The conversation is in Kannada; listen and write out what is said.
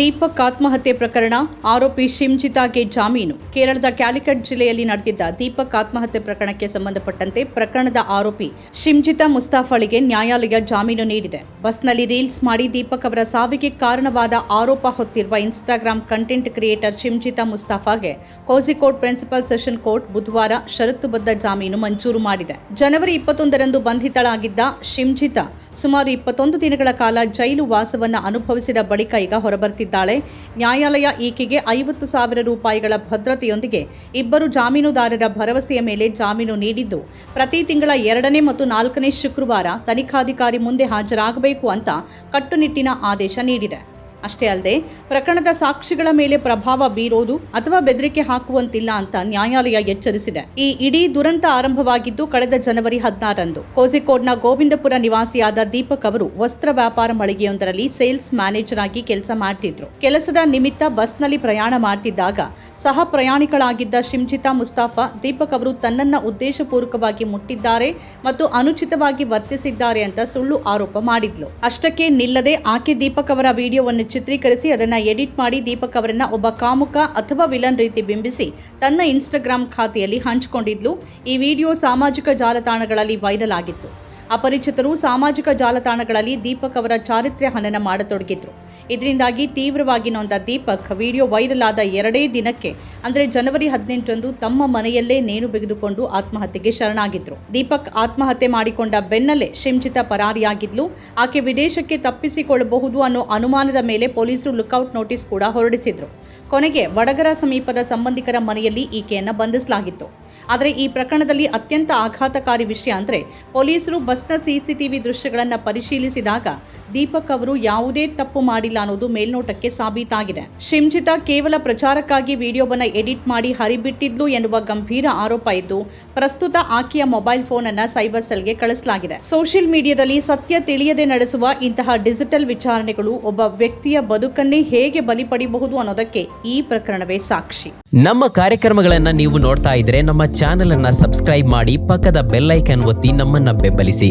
ದೀಪಕ್ ಆತ್ಮಹತ್ಯೆ ಪ್ರಕರಣ. ಆರೋಪಿ ಶಿಮ್ಜಿತಾಗೆ ಜಾಮೀನು. ಕೇರಳದ ಕ್ಯಾಲಿಕಟ್ ಜಿಲ್ಲೆಯಲ್ಲಿ ನಡೆದಿದ್ದ ದೀಪಕ್ ಆತ್ಮಹತ್ಯೆ ಪ್ರಕರಣಕ್ಕೆ ಸಂಬಂಧಪಟ್ಟಂತೆ ಪ್ರಕರಣದ ಆರೋಪಿ ಶಿಮ್ಜಿತಾ ಮುಸ್ತಾಫಳಿಗೆ ನ್ಯಾಯಾಲಯ ಜಾಮೀನು ನೀಡಿದೆ. ಬಸ್ನಲ್ಲಿ ರೀಲ್ಸ್ ಮಾಡಿ ದೀಪಕ್ ಅವರ ಸಾವಿಗೆ ಕಾರಣವಾದ ಆರೋಪ ಹೊತ್ತಿರುವ ಇನ್ಸ್ಟಾಗ್ರಾಂ ಕಂಟೆಂಟ್ ಕ್ರಿಯೇಟರ್ ಶಿಮ್ಜಿತಾ ಮುಸ್ತಾಫಾಗೆ ಕೋಸಿಕೋಟ್ ಪ್ರಿನ್ಸಿಪಲ್ ಸೆಷನ್ ಕೋರ್ಟ್ ಬುಧವಾರ ಷರತ್ತುಬದ್ಧ ಜಾಮೀನು ಮಂಜೂರು ಮಾಡಿದೆ. ಜನವರಿ ಇಪ್ಪತ್ತೊಂದರಂದು ಬಂಧಿತಳಾಗಿದ್ದ ಶಿಮ್ಜಿತಾ ಸುಮಾರು ಇಪ್ಪತ್ತೊಂದು ದಿನಗಳ ಕಾಲ ಜೈಲು ವಾಸವನ್ನು ಅನುಭವಿಸಿದ ಬಳಿಕ ಈಗ ಹೊರಬರ್ತಿದ್ದಾಳೆ. ನ್ಯಾಯಾಲಯ ಈಕೆಗೆ ಐವತ್ತು ಸಾವಿರ ರೂಪಾಯಿಗಳ ಭದ್ರತೆಯೊಂದಿಗೆ ಇಬ್ಬರು ಜಾಮೀನುದಾರರ ಭರವಸೆಯ ಮೇಲೆ ಜಾಮೀನು ನೀಡಿದ್ದು, ಪ್ರತಿ ತಿಂಗಳ ಎರಡನೇ ಮತ್ತು ನಾಲ್ಕನೇ ಶುಕ್ರವಾರ ತನಿಖಾಧಿಕಾರಿ ಮುಂದೆ ಹಾಜರಾಗಬೇಕು ಅಂತ ಕಟ್ಟುನಿಟ್ಟಿನ ಆದೇಶ ನೀಡಿದೆ. ಅಷ್ಟೇ ಅಲ್ಲದೆ, ಪ್ರಕರಣದ ಸಾಕ್ಷಿಗಳ ಮೇಲೆ ಪ್ರಭಾವ ಬೀರೋದು ಅಥವಾ ಬೆದರಿಕೆ ಹಾಕುವಂತಿಲ್ಲ ಅಂತ ನ್ಯಾಯಾಲಯ ಎಚ್ಚರಿಸಿದೆ. ಈ ಇಡೀ ದುರಂತ ಆರಂಭವಾಗಿದ್ದು ಕಳೆದ ಜನವರಿ ಹದಿನಾರರಂದು. ಕೋಸಿಕೋಡ್ನ ಗೋವಿಂದಪುರ ನಿವಾಸಿಯಾದ ದೀಪಕ್ ಅವರು ವಸ್ತ್ರ ವ್ಯಾಪಾರ ಮಳಿಗೆಯೊಂದರಲ್ಲಿ ಸೇಲ್ಸ್ ಮ್ಯಾನೇಜರ್ ಆಗಿ ಕೆಲಸ ಮಾಡ್ತಿದ್ರು. ಕೆಲಸದ ನಿಮಿತ್ತ ಬಸ್ನಲ್ಲಿ ಪ್ರಯಾಣ ಮಾಡ್ತಿದ್ದಾಗ ಸಹ ಪ್ರಯಾಣಿಕಳಾಗಿದ್ದ ಶಿಂಜಿತಾ ಮುಸ್ತಾಫಾ, ದೀಪಕ್ ಅವರು ತನ್ನನ್ನ ಉದ್ದೇಶಪೂರ್ವಕವಾಗಿ ಮುಟ್ಟಿದ್ದಾರೆ ಮತ್ತು ಅನುಚಿತವಾಗಿ ವರ್ತಿಸಿದ್ದಾರೆ ಅಂತ ಸುಳ್ಳು ಆರೋಪ ಮಾಡಿದ್ಲು. ಅಷ್ಟಕ್ಕೆ ನಿಲ್ಲದೆ ಆಕೆ ದೀಪಕ್ ಅವರ ವಿಡಿಯೋವನ್ನು ಚಿತ್ರೀಕರಿಸಿ ಅದನ್ನು ಎಡಿಟ್ ಮಾಡಿ ದೀಪಕ್ ಅವರನ್ನ ಒಬ್ಬ ಕಾಮುಕ ಅಥವಾ ವಿಲನ್ ರೀತಿ ಬಿಂಬಿಸಿ ತನ್ನ ಇನ್ಸ್ಟಾಗ್ರಾಂ ಖಾತೆಯಲ್ಲಿ ಹಂಚಿಕೊಂಡಿದ್ಲು. ಈ ವಿಡಿಯೋ ಸಾಮಾಜಿಕ ಜಾಲತಾಣಗಳಲ್ಲಿ ವೈರಲ್ ಆಗಿತ್ತು. ಅಪರಿಚಿತರು ಸಾಮಾಜಿಕ ಜಾಲತಾಣಗಳಲ್ಲಿ ದೀಪಕ್ ಅವರ ಚಾರಿತ್ರ್ಯ ಹನನ ಮಾಡತೊಡಗಿದ್ರು. ಇದರಿಂದಾಗಿ ತೀವ್ರವಾಗಿ ನೊಂದ ದೀಪಕ್. ವಿಡಿಯೋ ವೈರಲ್ ಆದ ಎರಡೇ ದಿನಕ್ಕೆ, ಅಂದರೆ ಜನವರಿ ಹದಿನೆಂಟರಂದು ತಮ್ಮ ಮನೆಯಲ್ಲೇ ನೇಣು ಬಿಗಿದುಕೊಂಡು ಆತ್ಮಹತ್ಯೆಗೆ ಶರಣಾಗಿದ್ರು. ದೀಪಕ್ ಆತ್ಮಹತ್ಯೆ ಮಾಡಿಕೊಂಡ ಬೆನ್ನಲ್ಲೇ ಶಿಂಚಿತ ಪರಾರಿಯಾಗಿದ್ಲು. ಆಕೆ ವಿದೇಶಕ್ಕೆ ತಪ್ಪಿಸಿಕೊಳ್ಳಬಹುದು ಅನ್ನೋ ಅನುಮಾನದ ಮೇಲೆ ಪೊಲೀಸರು ಲುಕ್ಔಟ್ ನೋಟಿಸ್ ಕೂಡ ಹೊರಡಿಸಿದ್ರು. ಕೊನೆಗೆ ವಡಗರ ಸಮೀಪದ ಸಂಬಂಧಿಕರ ಮನೆಯಲ್ಲಿ ಈಕೆಯನ್ನು ಬಂಧಿಸಲಾಗಿತ್ತು. ಆದರೆ ಈ ಪ್ರಕರಣದಲ್ಲಿ ಅತ್ಯಂತ ಆಘಾತಕಾರಿ ವಿಷಯ ಅಂದರೆ ಪೊಲೀಸರು ಬಸ್ನ ಸಿಸಿಟಿವಿ ದೃಶ್ಯಗಳನ್ನು ಪರಿಶೀಲಿಸಿದಾಗ ದೀಪಕ್ ಅವರು ಯಾವುದೇ ತಪ್ಪು ಮಾಡಿಲ್ಲ ಅನ್ನೋದು ಮೇಲ್ನೋಟಕ್ಕೆ ಸಾಬೀತಾಗಿದೆ. ಶಿಮ್ಜಿತಾ ಕೇವಲ ಪ್ರಚಾರಕ್ಕಾಗಿ ವಿಡಿಯೋವನ್ನ ಎಡಿಟ್ ಮಾಡಿ ಹರಿಬಿಟ್ಟಿದ್ಲು ಎನ್ನುವ ಗಂಭೀರ ಆರೋಪ ಇದ್ದು, ಪ್ರಸ್ತುತ ಆಕೆಯ ಮೊಬೈಲ್ ಫೋನ್ ಅನ್ನ ಸೈಬರ್ ಸೆಲ್ಗೆ ಕಳಿಸಲಾಗಿದೆ. ಸೋಷಿಯಲ್ ಮೀಡಿಯಾದಲ್ಲಿ ಸತ್ಯ ತಿಳಿಯದೆ ನಡೆಸುವ ಇಂತಹ ಡಿಜಿಟಲ್ ವಿಚಾರಣೆಗಳು ಒಬ್ಬ ವ್ಯಕ್ತಿಯ ಬದುಕನ್ನೇ ಹೇಗೆ ಬಲಿ ಪಡಿಬಹುದು ಅನ್ನೋದಕ್ಕೆ ಈ ಪ್ರಕರಣವೇ ಸಾಕ್ಷಿ. ನಮ್ಮ ಕಾರ್ಯಕ್ರಮಗಳನ್ನ ನೀವು ನೋಡ್ತಾ ಇದ್ರೆ ನಮ್ಮ ಚಾನೆಲ್ ಅನ್ನ ಸಬ್ಸ್ಕ್ರೈಬ್ ಮಾಡಿ ಪಕ್ಕದ ಬೆಲ್ಲೈಕನ್ ಒತ್ತಿ ನಮ್ಮನ್ನ ಬೆಂಬಲಿಸಿ.